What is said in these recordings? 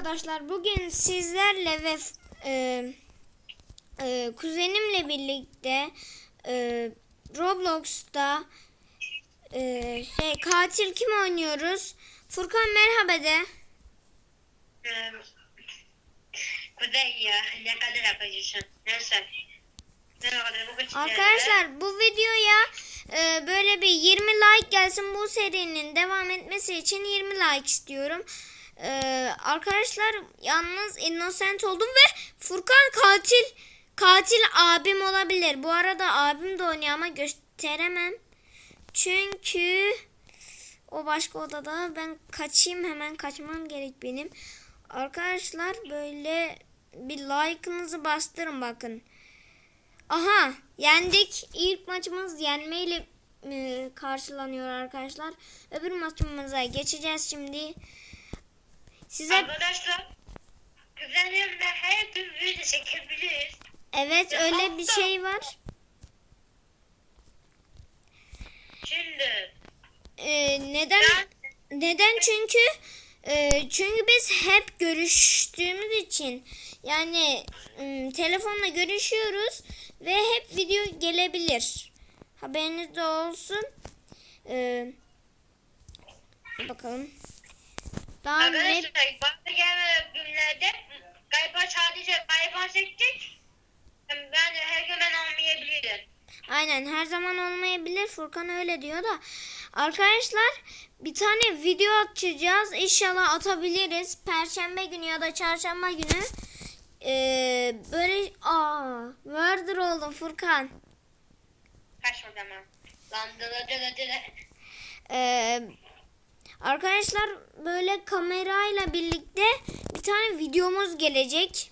arkadaşlar bugün sizlerle ve e, e, kuzenimle birlikte e, Roblox'ta e, şey katil kim oynuyoruz? Furkan merhaba de. Kuzey ya ne kadar akıcısın. Neyse. Ne kadar bu küçük Arkadaşlar bu videoya e, böyle bir 20 like gelsin bu serinin devam etmesi için 20 like istiyorum. E, arkadaşlar yalnız innocent oldum ve Furkan katil katil abim olabilir. Bu arada abim de oynuyor ama gösteremem. Çünkü o başka odada ben kaçayım hemen kaçmam gerek benim. Arkadaşlar böyle bir like'ınızı bastırın bakın. Aha yendik. İlk maçımız yenmeyle e, karşılanıyor arkadaşlar. Öbür maçımıza geçeceğiz şimdi. Size Arkadaşlar kuzenimle her gün video çekebiliriz. evet Ya öyle bir hafta- şey var. Şimdi E, neden? ben Neden? Çünkü e, çünkü biz hep görüştüğümüz için yani m, telefonla görüşüyoruz ve hep video gelebilir. Haberiniz de olsun. E, bakalım. Daha net arkadaşlar bazı günlerde galiba sadece galiba çektik. Ben her gün ben olmayabilirim. Aynen her zaman olmayabilir. Furkan öyle diyor da. Arkadaşlar bir tane video atacağız. İnşallah atabiliriz. Perşembe günü ya da çarşamba günü. Ee, böyle aa murder oldum Furkan. Kaç o zaman. Lan dılı dılı dılı. Ee, arkadaşlar böyle kamerayla birlikte bir tane videomuz gelecek.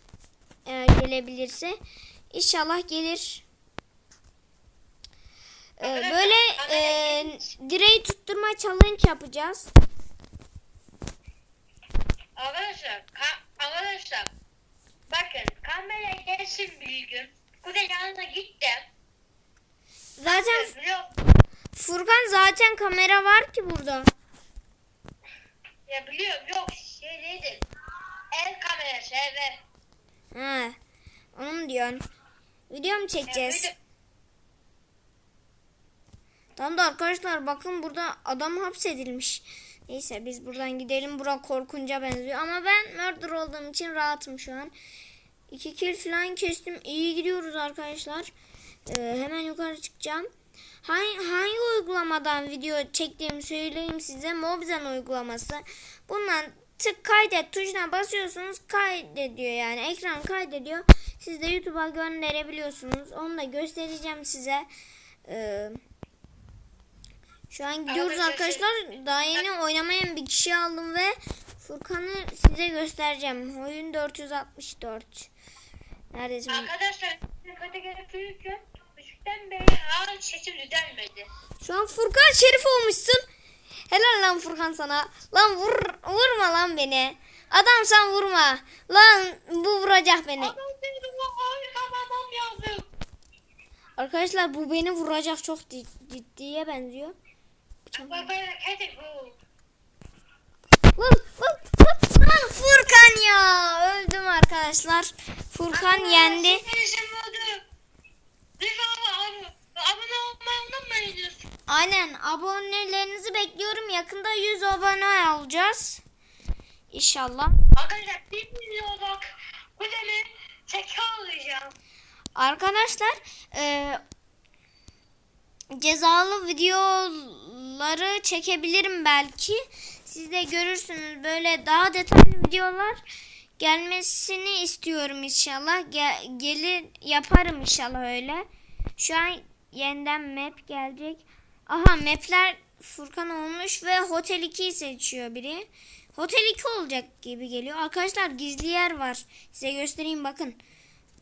Eğer gelebilirse. İnşallah gelir. Ee, böyle e, direği tutturma challenge yapacağız. Arkadaşlar, ka- arkadaşlar bakın kamera gelsin bir gün. Kuzey yanına gittim. Zaten Furkan zaten kamera var ki burada. Ya biliyorum yok şey değildir. El kamerası evet. Ha, onu mu diyorsun? Video mu çekeceğiz? Ya, Tamam da arkadaşlar bakın burada adam hapsedilmiş. Neyse biz buradan gidelim. Bura korkunca benziyor. Ama ben murder olduğum için rahatım şu an. İki kill falan kestim. İyi gidiyoruz arkadaşlar. Ee, hemen yukarı çıkacağım. Hangi, hangi uygulamadan video çektiğimi söyleyeyim size. Mobizen uygulaması. Bundan tık kaydet tuşuna basıyorsunuz kaydediyor yani ekran kaydediyor. Siz de YouTube'a gönderebiliyorsunuz. Onu da göstereceğim size. Ee, şu an gidiyoruz Arkadaşlar, arkadaşlar. Daha yeni oynamayan bir kişi aldım ve Furkan'ı size göstereceğim. Oyun 464. Neredesin? Arkadaşlar kötü gerekiyorken küçükten beri ağır sesim düzelmedi. Şu an Furkan Şerif olmuşsun. Helal lan Furkan sana. Lan vur, vurma lan beni. Adam sen vurma. Lan bu vuracak beni. Adam bu harika. Arkadaşlar bu beni vuracak çok cid- ciddiye benziyor. Lan, lan, lan, lan Furkan ya. Öldüm arkadaşlar. Furkan yendi. Sesim oldu. Lütfen abi olmayı unutmayınız. Aynen abonelerinizi bekliyorum. Yakında 100 abone olacağız. İnşallah. Arkadaşlar bir milyonluk kuzeni çeke alacağım. Arkadaşlar e, cezalı videoları çekebilirim belki. Siz de görürsünüz böyle daha detaylı videolar gelmesini istiyorum inşallah. Ge- gelir yaparım inşallah öyle. Şu an yeniden map gelecek. Aha mapler Furkan olmuş ve Hotel 2'yi seçiyor biri. Hotel 2 olacak gibi geliyor. Arkadaşlar gizli yer var. Size göstereyim bakın.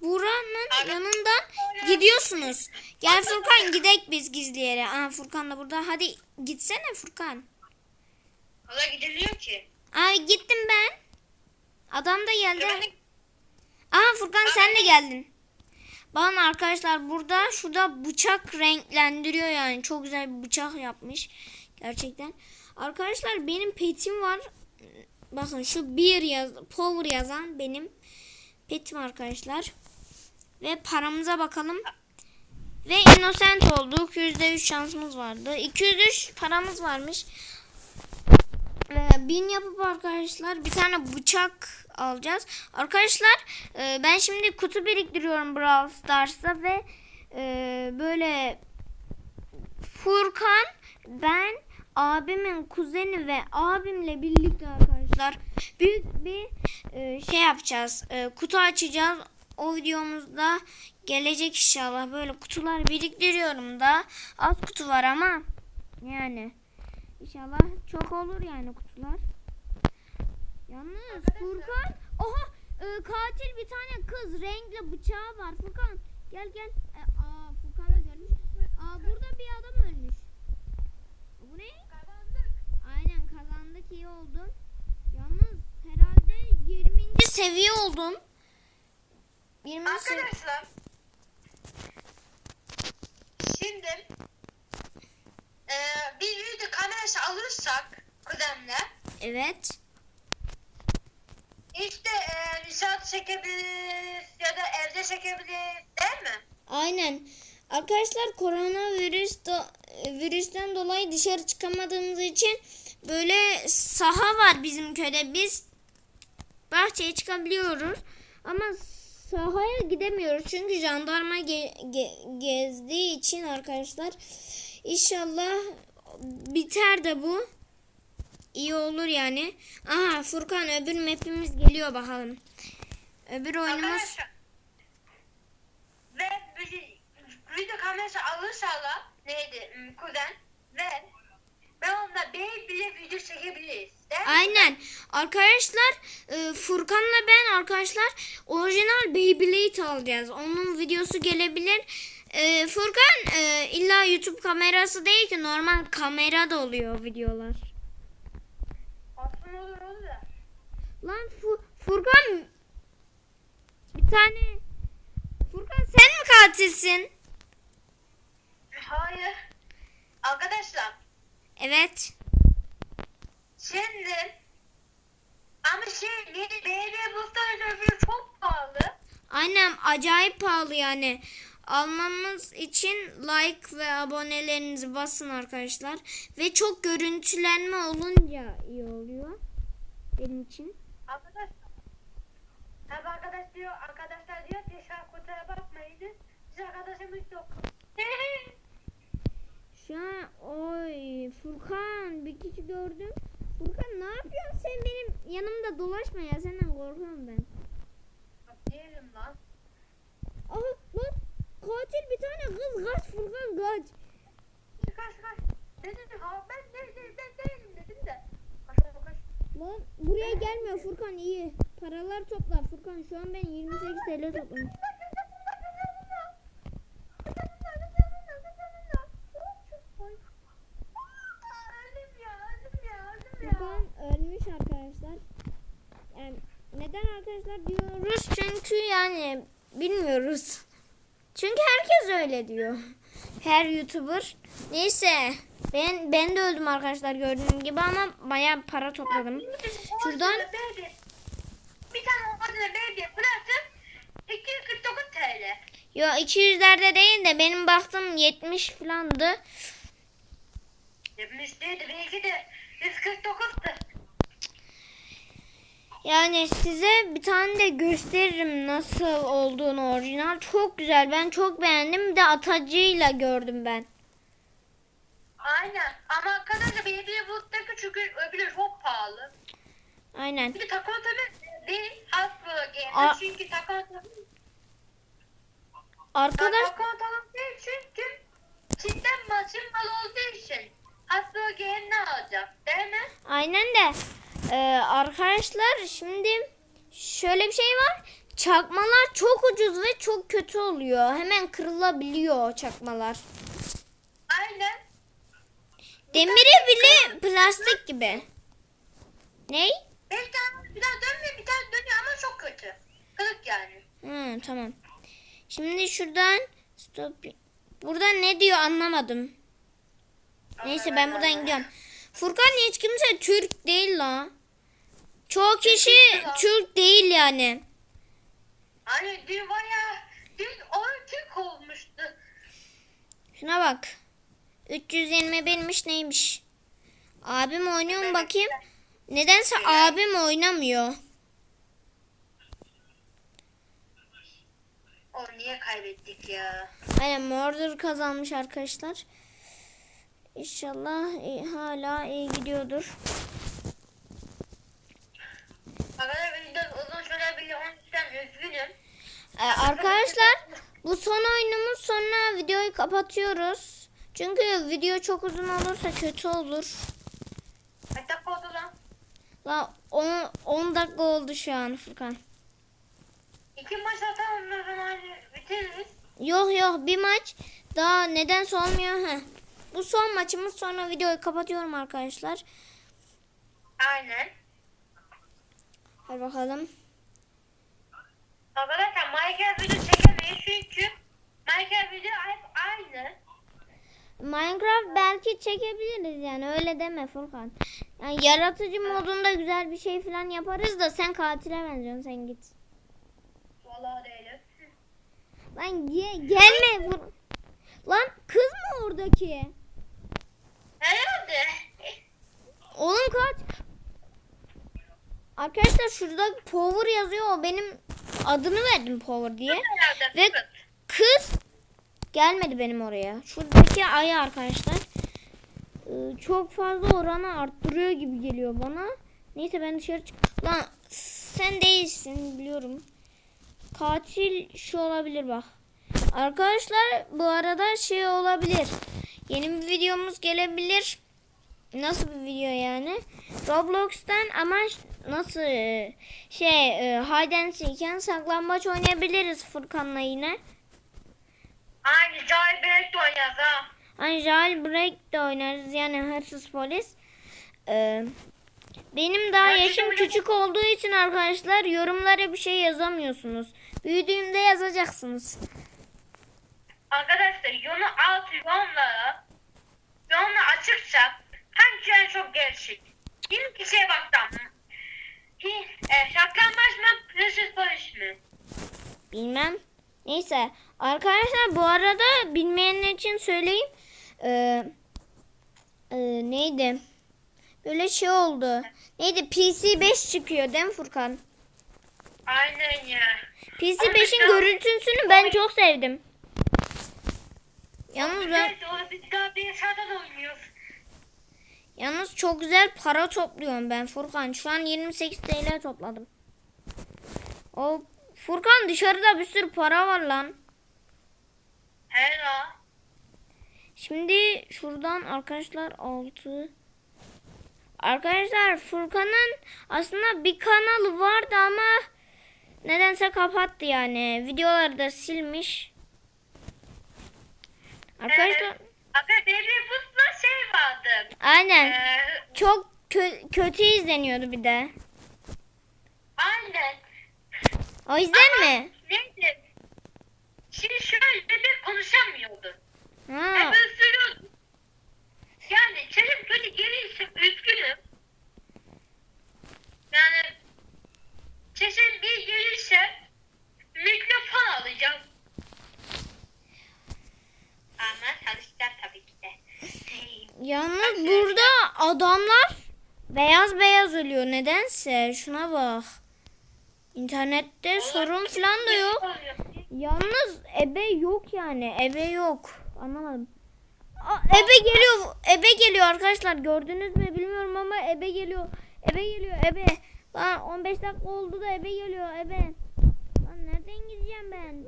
Buranın Abi- yanından gidiyorsunuz. Gel Furkan gidek biz gizli yere. Aha Furkan da burada. Hadi gitsene Furkan. Valla gidiliyor ki. Aa gittim ben. Adam da geldi. De- Aha Furkan sen de geldin. Bakın arkadaşlar burada şurada bıçak renklendiriyor yani. Çok güzel bir bıçak yapmış. Gerçekten. Arkadaşlar benim petim var. bakın şu bir yaz power yazan benim petim arkadaşlar. Ve paramıza bakalım. Ve innocent olduk. %3 şansımız vardı. 203 paramız varmış. Ee, bin yapıp arkadaşlar bir tane bıçak alacağız. Arkadaşlar e, ben şimdi kutu biriktiriyorum Brawl Stars'ta ve e, böyle Furkan, ben, abimin kuzeni ve abimle birlikte arkadaşlar büyük bir e, şey yapacağız. E, kutu açacağız. O videomuzda gelecek inşallah. Böyle kutular biriktiriyorum da. Az kutu var ama yani inşallah çok olur yani kutular. Yalnız Furkan, oha e, katil bir tane kız renkli bıçağı var. Furkan gel gel. E, aa Furkan da görmüş. Aa burada bir adam ölmüş. Bu ne? Kazandık. Aynen kazandık iyi oldum. Yalnız herhalde 20. seviye oldum. 20. seviye. Arkadaşlar. Şimdi eee bir video kamerası alırsak kuzenle Evet. İşte eee lisans çekebiliriz ya da evde çekebiliriz değil mi? Aynen. Arkadaşlar koronavirüs do- virüsten dolayı dışarı çıkamadığımız için böyle saha var bizim köyde. Biz bahçeye çıkabiliyoruz ama sahaya gidemiyoruz çünkü jandarma ge- ge- gezdiği için arkadaşlar inşallah biter de bu. İyi olur yani. Aha Furkan öbür map'imiz geliyor bakalım. Öbür oyunumuz. Ve video kamerası alırsalar neydi hmm, kuzen ve ben onunla bir bile video çekebiliriz. Aynen. Arkadaşlar e, Furkan'la ben arkadaşlar orijinal Beyblade alacağız. Onun videosu gelebilir. E, Furkan e, illa YouTube kamerası değil ki normal kamera da oluyor videolar. Aslında olur olur da. Lan Fu- Furkan bir tane Furkan sen mi katilsin? Hayır. Arkadaşlar Evet. şimdi ama şey yeni BB öbürü çok pahalı. Aynen acayip pahalı yani. Almamız için like ve abonelerinizi basın arkadaşlar. Ve çok görüntülenme olunca iyi oluyor. Benim için. Arkadaşlar. Tabi arkadaş diyor, arkadaşlar diyor ki şarkı kutuya bakmayın. Biz arkadaşımız yok. Şu an oy Furkan bir kişi gördüm. Furkan ne yapıyorsun sen benim yanımda dolaşma ya senden korkuyorum ben. Diyelim lan. Aha lan katil bir tane kız kaç Furkan kaç. Çıkar çıkar. Dedim ben de, de, ben değilim dedim de. Lan buraya gelmiyor Furkan iyi. Paralar topla Furkan şu an ben 28 TL. Furkan ölmüş arkadaşlar. Neden arkadaşlar diyoruz? Çünkü yani bilmiyoruz. Çünkü herkes öyle diyor. Her YouTuber. Neyse. Ben ben de öldüm arkadaşlar gördüğünüz gibi ama bayağı para topladım. Şuradan bir tane ordine belediye bıraktım. 249 TL. yo 200'lerde değil de benim baktım 70 falandı. Yapmıştıydı belki de 149'du. Yani size bir tane de gösteririm nasıl olduğunu orijinal. Çok güzel. Ben çok beğendim. Bir de atacıyla gördüm ben. Aynen. Ama arkadaşlar belediye bulutları çünkü öbürü çok pahalı. Aynen. Bir de takım tabii değil. Hasbro A- Game'de çünkü takım tabii. Arkadaş Takım tabii değil çünkü cidden maçın mal olduğu için. Hasbro Game ne alacak değil mi? aynen de e, arkadaşlar şimdi şöyle bir şey var. Çakmalar çok ucuz ve çok kötü oluyor. Hemen kırılabiliyor çakmalar. Aynen. Demiri bile plastik gibi. Ney? Bir tane bir tane dönmüyor bir tane dönüyor ama çok kötü. Kırık yani. Hı, tamam. Şimdi şuradan stop. Burada ne diyor anlamadım. Neyse ben buradan gidiyorum. Furkan hiç kimse Türk değil la. Çoğu kişi Türk değil yani. Hani ya dün oyun Türk olmuştu. Şuna bak. 321'miş neymiş? Abim oynuyor mu bakayım? Nedense abim oynamıyor. O niye kaybettik ya? Aynen Mordor kazanmış arkadaşlar. İnşallah iyi- hala iyi gidiyordur. İçin üzgünüm. Ee, arkadaşlar bu son oyunumuz sonra videoyu kapatıyoruz. Çünkü video çok uzun olursa kötü olur. Kaç dakika oldu lan? La 10, 10 dakika oldu şu an Furkan. İki maç atalım sonra hani bitiririz. Yok yok bir maç daha nedense olmuyor. Heh. Bu son maçımız sonra videoyu kapatıyorum arkadaşlar. Aynen. Hadi bakalım. Arkadaşlar Minecraft video çekemeyiz çünkü Minecraft video hep aynı. Minecraft belki çekebiliriz yani öyle deme Furkan. Yani yaratıcı modunda güzel bir şey falan yaparız da sen katile benziyorsun sen git. Vallahi değilim. Lan ge- gelme Lan kız mı oradaki? Herhalde. Oğlum kaç. Arkadaşlar şurada Power yazıyor benim adını verdim Power diye. Ve kız gelmedi benim oraya. Şuradaki ayı arkadaşlar. Ee, çok fazla oranı arttırıyor gibi geliyor bana. Neyse ben dışarı çık. Lan sen değilsin biliyorum. Katil şu olabilir bak. Arkadaşlar bu arada şey olabilir. Yeni bir videomuz gelebilir. Nasıl bir video yani? Roblox'tan ama nasıl e, şey e, hide and seek'en saklambaç oynayabiliriz Furkan'la yine. Aynı Joy Break oynayacağız ha. Hani jailbreak de oynarız yani hırsız polis. Ee, benim daha Ben yaşım de öyle- küçük olduğu için arkadaşlar yorumlara bir şey yazamıyorsunuz. Büyüdüğümde yazacaksınız. Arkadaşlar yolu alt yorumlara yorumla açıkça hangisi en çok gerçek? Bir kişiye baktım. E, şaklanmaz mı? Precious Polish mi? Bilmem. Neyse arkadaşlar bu arada bilmeyenler için söyleyeyim. Ee, e, neydi? Böyle şey oldu. Neydi? PC 5 çıkıyor değil mi Furkan? Aynen ya. PC 5'in görüntüsünü ben çok sevdim. Yalnız ben biz daha bir saat oynuyoruz. Yalnız çok güzel para topluyorum ben Furkan. Şu an 28 TL topladım. O Furkan dışarıda bir sürü para var lan. Hello. Şimdi şuradan arkadaşlar 6 Arkadaşlar Furkan'ın aslında bir kanalı vardı ama nedense kapattı yani. Videoları da silmiş. Arkadaşlar Arkadaşlar vardı. aynen Ee, çok kö- kötü izleniyordu bir de. aynen. O yüzden mi? Neydi? Şimdi şöyle bir konuşamıyordu. Ha. Hep üzülüyordu. Yani senin kötü gelirse üzgünüm. Yani sesin bir gelirse mikrofon alacağım. Ama çalışacağım tabii. Yalnız burada adamlar beyaz beyaz ölüyor nedense. Şuna bak. İnternette sorun falan da yok. Yalnız ebe yok yani. Ebe yok. Anlamadım. Aa, ebe geliyor. Ebe geliyor arkadaşlar. Gördünüz mü bilmiyorum ama ebe geliyor. Ebe geliyor. Ebe. Lan 15 dakika oldu da ebe geliyor. Ebe. Lan nereden gideceğim ben?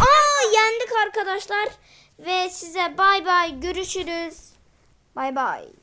Aa yendik arkadaşlar. Ve size bay bay görüşürüz. Bay bay.